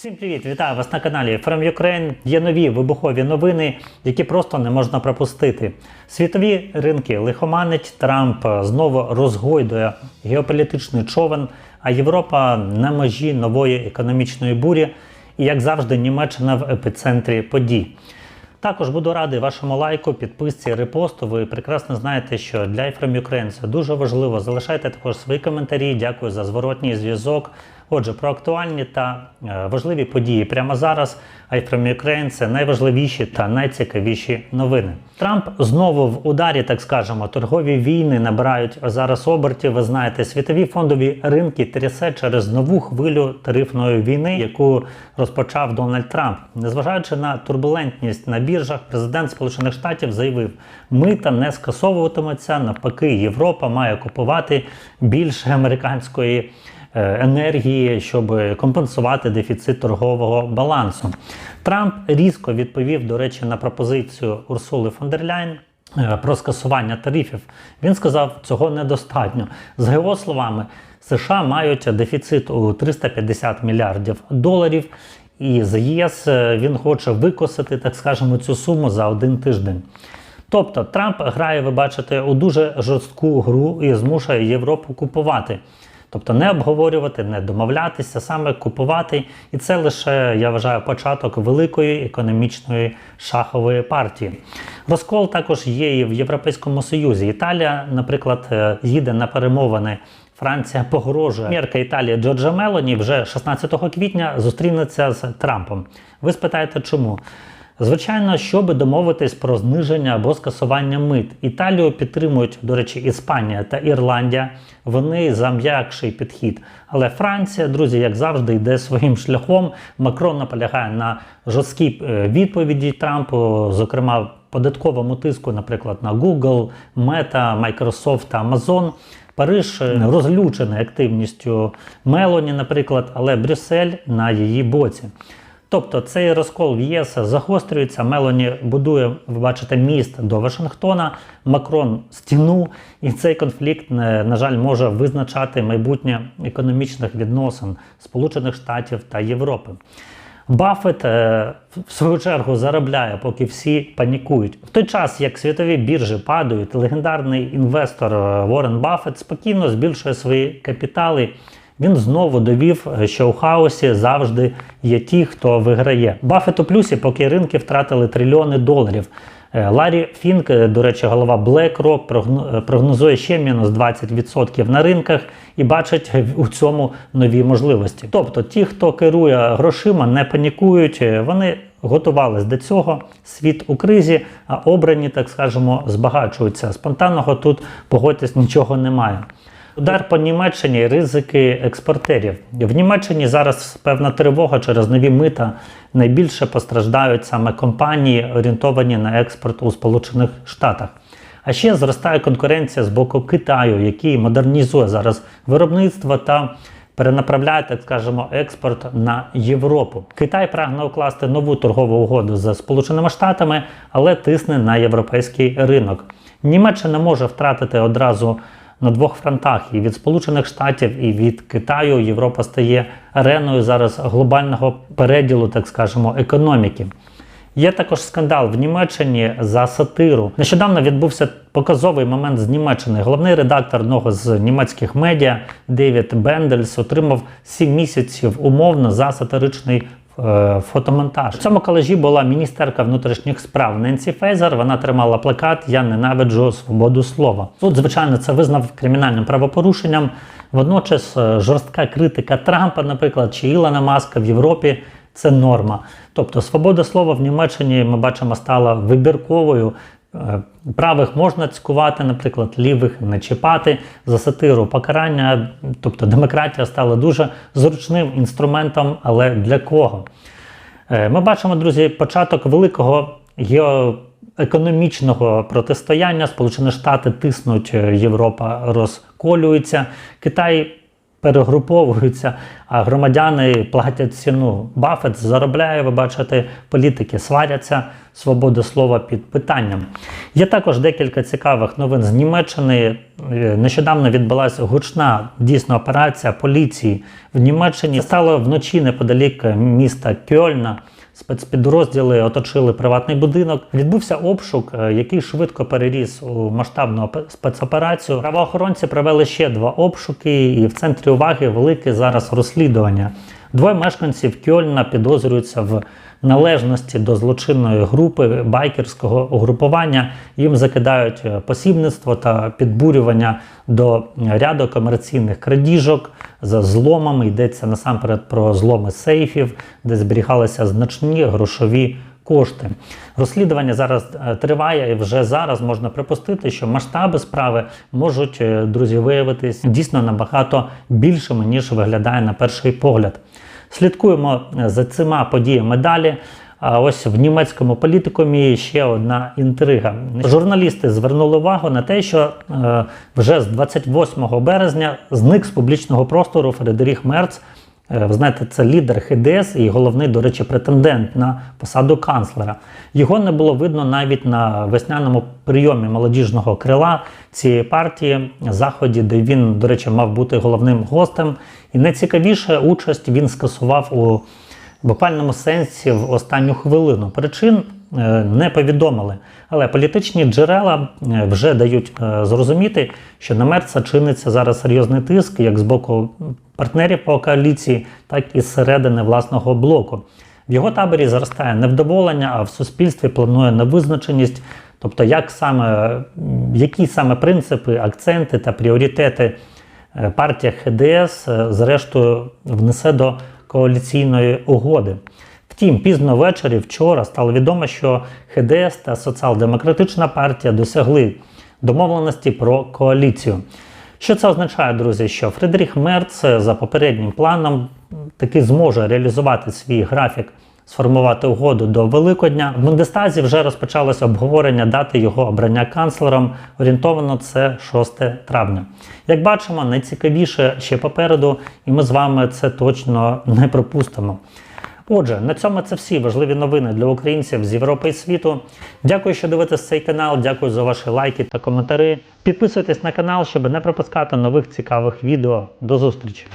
Всім привіт! Вітаю вас на каналі From Ukraine. Є нові вибухові новини, які просто не можна пропустити. Світові ринки лихоманить, Трамп знову розгойдує геополітичний човен, а Європа на межі нової економічної бурі. І, як завжди, Німеччина в епіцентрі подій. Також буду радий вашому лайку, підписці, репосту. Ви прекрасно знаєте, що для iFrom Ukraine це дуже важливо. Залишайте також свої коментарі. Дякую за зворотній зв'язок. Отже, про актуальні та е, важливі події прямо зараз. iFrom Ukraine – це найважливіші та найцікавіші новини. Трамп знову в ударі, так скажемо, торгові війни набирають зараз обертів. Ви знаєте, світові фондові ринки трясе через нову хвилю тарифної війни, яку розпочав Дональд Трамп. Незважаючи на турбулентність на біржах, президент Сполучених Штатів заявив, мита не скасовуватиметься. Навпаки, Європа має купувати більше американської енергії, щоб компенсувати дефіцит торгового балансу. Трамп різко відповів, до речі, на пропозицію Урсули фон е, про скасування тарифів. Він сказав, цього недостатньо. З його словами, США мають дефіцит у 350 мільярдів доларів. І з ЄС е, він хоче викосити, так скажемо, цю суму за один тиждень. Тобто Трамп грає, ви бачите, у дуже жорстку гру і змушує Європу купувати. Тобто не обговорювати, не домовлятися, саме купувати. І це лише, я вважаю, початок великої економічної шахової партії. Розкол також є і в Європейському Союзі. Італія, наприклад, е, їде на перемовини. Франція погрожує. Прем'єрка Італії Джорджа Мелоні вже 16 квітня зустрінеться з Трампом. Ви спитаєте, чому? Звичайно, щоб домовитись про зниження або скасування мит. Італію підтримують, до речі, Іспанія та Ірландія. Вони за м'якший підхід. Але Франція, друзі, як завжди, йде своїм шляхом. Макрон наполягає на жорсткій е, відповіді Трампу, зокрема податковому тиску, наприклад, на Google, Meta, Microsoft та Amazon. Париж е, розлючений активністю Мелоні, наприклад, але Брюссель на її боці. Тобто цей розкол в ЄС загострюється. Мелоні будує, ви бачите, міст до Вашингтона, Макрон стіну, і цей конфлікт, на жаль, може визначати майбутнє економічних відносин Сполучених Штатів та Європи. Баффет е, в свою чергу заробляє, поки всі панікують. В той час, як світові біржі падають, легендарний інвестор е, Уоррен Баффет спокійно збільшує свої капітали. Він знову довів, що у хаосі завжди є ті, хто виграє. Баффет у плюсі, поки ринки втратили трильйони доларів. Е, Ларі Фінк, е, до речі, голова BlackRock, е, прогнозує ще мінус 20% на ринках і бачить у цьому нові можливості. Тобто, ті, хто керує грошима, не панікують, вони готувались до цього. Світ у кризі, а обрані, так скажемо, збагачуються. Спонтанного тут погодьтесь нічого немає. Удар по Німеччині ризики експортерів. В Німеччині зараз певна тривога через нові мита. Найбільше постраждають саме компанії, орієнтовані на експорт у Сполучених Штатах. А ще зростає конкуренція з боку Китаю, який модернізує зараз виробництво та перенаправляє, так скажемо, експорт на Європу. Китай прагне укласти нову торгову угоду з Сполученими Штатами, але тисне на європейський ринок. Німеччина може втратити одразу на двох фронтах і від Сполучених Штатів, і від Китаю Європа стає ареною зараз глобального переділу, так скажемо, економіки. Є також скандал в Німеччині за сатиру. Нещодавно відбувся показовий момент з Німеччини. Головний редактор одного з німецьких медіа Девід Бендельс отримав 7 місяців умовно за сатиричний фотомонтаж. В цьому колежі була міністерка внутрішніх справ Ненсі Фейзер. Вона тримала плакат Я ненавиджу свободу слова. Тут, звичайно, це визнав кримінальним правопорушенням. Водночас е, жорстка критика Трампа, наприклад, чи Ілона Маска в Європі. Це норма. Тобто свобода слова в Німеччині ми бачимо стала вибірковою. Е, Правих можна цькувати, наприклад, лівих не чіпати за сатиру покарання. Тобто демократія стала дуже зручним інструментом, але для кого? Е, Ми бачимо, друзі, початок великого геоекономічного протистояння. Сполучені Штати тиснуть, е, Європа розколюється. Китай перегруповуються, а громадяни платять ціну. Бафет заробляє, ви бачите, політики сваряться, свобода слова під питанням. Є також декілька цікавих новин з Німеччини. Е, Нещодавно відбулася гучна дійсно операція поліції в Німеччині. Стало вночі неподалік міста Кьольна. Спецпідрозділи оточили приватний будинок. Відбувся обшук, е, який швидко переріс у масштабну спецоперацію. Правоохоронці провели ще два обшуки, і в центрі уваги велике зараз розслідування. Двоє мешканців Кьольна підозрюються в належності до злочинної групи байкерського угрупування. Їм закидають е, посібництво та підбурювання до ряду комерційних крадіжок за зломами. Йдеться насамперед про зломи сейфів, де зберігалися значні грошові кошти. Розслідування зараз е, триває, і вже зараз можна припустити, що масштаби справи можуть, е, друзі, виявитись дійсно набагато більшими, ніж виглядає на перший погляд. Слідкуємо е, за цими подіями далі. А ось в німецькому політикумі ще одна інтрига. Журналісти звернули увагу на те, що е, вже з 28 березня зник з публічного простору Фредеріх Мерц. Е, Ви знаєте, це лідер ХДС і головний, до речі, претендент на посаду канцлера. Його не було видно навіть на весняному прийомі молодіжного крила цієї партії, заході, де він, до речі, мав бути головним гостем. І найцікавіше участь він скасував у буквальному сенсі в останню хвилину. Причин не повідомили, але політичні джерела е, вже дають е, зрозуміти, що на Мерца чиниться зараз серйозний тиск як з боку партнерів по коаліції, так і зсередини власного блоку. В його таборі зростає невдоволення, а в суспільстві планує невизначеність. Тобто, як саме, які саме принципи, акценти та пріоритети е, партія ХДС е, зрештою внесе до коаліційної угоди. Втім, пізно ввечері вчора стало відомо, що ХДС та Соціал-демократична партія досягли домовленості про коаліцію. Що це означає, друзі? Що Фредерік Мерц е, за попереднім планом таки зможе реалізувати свій графік, сформувати угоду до Великодня. В Бундестазі вже розпочалося обговорення дати його обрання канцлером. Орієнтовано це 6 травня. Як бачимо, найцікавіше ще попереду, і ми з вами це точно не пропустимо. Отже, на цьому це всі важливі новини для українців з Європи і світу. Дякую, що дивитесь цей канал. Дякую за ваші лайки та коментарі. Підписуйтесь на канал, щоб не пропускати нових цікавих відео. До зустрічі!